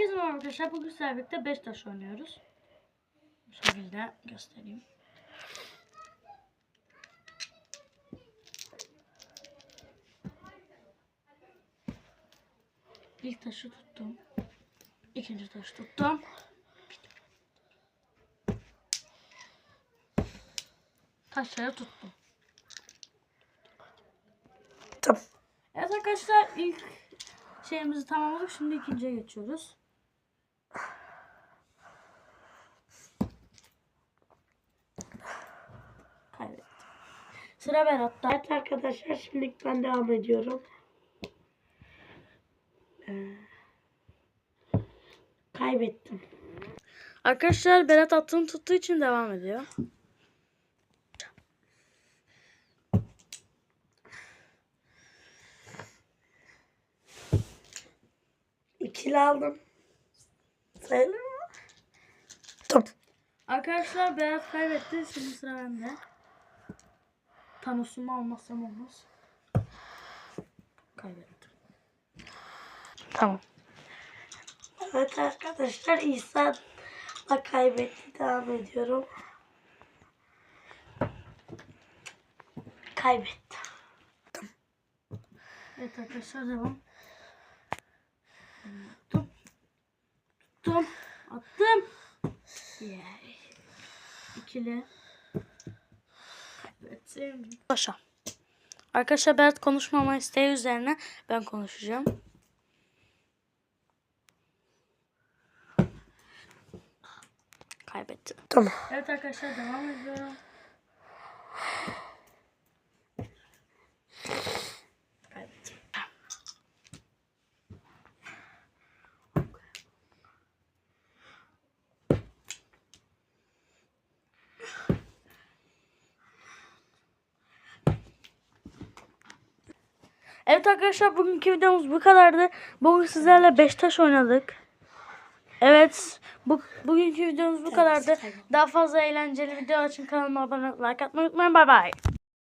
Herkese merhaba arkadaşlar. Bugün sizlerle birlikte 5 taş oynuyoruz. Bu şekilde göstereyim. İlk taşı tuttum. İkinci taşı tuttum. Taşları tuttum. Tamam. Evet arkadaşlar ilk şeyimizi tamamladık. Şimdi ikinciye geçiyoruz. Kaybettim. Sıra Berat'ta. Evet arkadaşlar şimdi ben devam ediyorum. Ee, kaybettim. Arkadaşlar Berat attığını tuttuğu için devam ediyor. İkili aldım. Sayılır mı? Top. Arkadaşlar Berat kaybetti. Şimdi sıra bende. Thanos'umu almazsam olmaz. Kaybettim. Tamam. Evet arkadaşlar İsa'la kaybetti. Devam ediyorum. Kaybettim. Evet arkadaşlar devam. Tuttum. Tuttum. Attım. Yay. İkili. Kaybettim. Başa. Arkadaşlar Berat konuşmama isteği üzerine ben konuşacağım. Kaybettim. Tamam. Evet arkadaşlar devam ediyorum. Evet arkadaşlar bugünkü videomuz bu kadardı. Bugün sizlerle 5 taş oynadık. Evet bu, bugünkü videomuz bu kadardı. Daha fazla eğlenceli video için kanalıma abone olmayı like atmayı unutmayın. Bay bay.